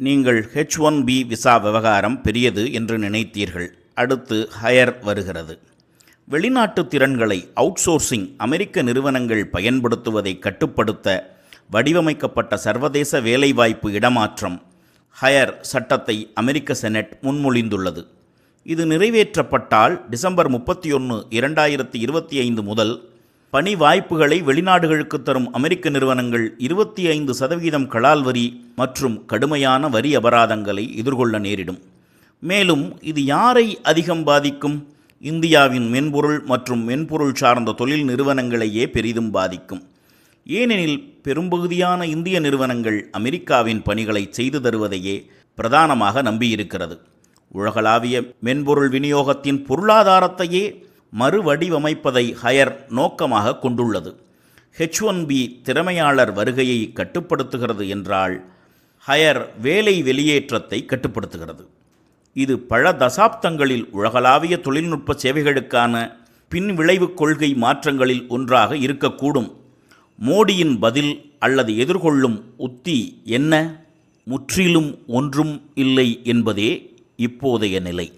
நீங்கள் H one B visa விவகாரம் பெரியது என்று நினைத்தீர்கள். அடுத்து ஹயர் வருகிறது. வெளிநாட்டு திறன்களை அவுட்சோர்சிங் அமெரிக்க நிறுவனங்கள் பயன்படுத்துவதை கட்டுப்படுத்த வடிவமைக்கப்பட்ட சர்வதேச வேலைவாய்ப்பு இடமாற்றம் ஹயர் சட்டத்தை அமெரிக்க செனட் முன்மொழிந்துள்ளது. இது நிறைவேற்றப்பட்டால் டிசம்பர் முப்பத்தி ஒன்று இரண்டாயிரத்தி இருபத்தி ஐந்து முதல் பணி வாய்ப்புகளை வெளிநாடுகளுக்கு தரும் அமெரிக்க நிறுவனங்கள் இருபத்தி ஐந்து சதவீதம் கலால் வரி மற்றும் கடுமையான வரி அபராதங்களை எதிர்கொள்ள நேரிடும். மேலும் இது யாரை அதிகம் பாதிக்கும்? இந்தியாவின் மென்பொருள் மற்றும் மென்பொருள் சார்ந்த தொழில் நிறுவனங்களையே பெரிதும் பாதிக்கும். ஏனெனில் பெரும்பகுதியான இந்திய நிறுவனங்கள் அமெரிக்காவின் பணிகளை செய்து தருவதையே பிரதானமாக நம்பியிருக்கிறது. உலகளாவிய மென்பொருள் விநியோகத்தின் பொருளாதாரத்தையே மறுவடிவமைப்பதை ஹயர் நோக்கமாக கொண்டுள்ளது. ஹெச் ஒன் பி திறமையாளர் வருகையை கட்டுப்படுத்துகிறது என்றால் ஹயர் வேலை வெளியேற்றத்தை கட்டுப்படுத்துகிறது. இது பல தசாப்தங்களில் உலகளாவிய தொழில்நுட்ப சேவைகளுக்கான பின்விளைவு கொள்கை மாற்றங்களில் ஒன்றாக இருக்கக்கூடும். மோடியின் பதில் அல்லது எதிர்கொள்ளும் உத்தி என்ன? முற்றிலும் ஒன்றும் இல்லை என்பதே இப்போதைய நிலை.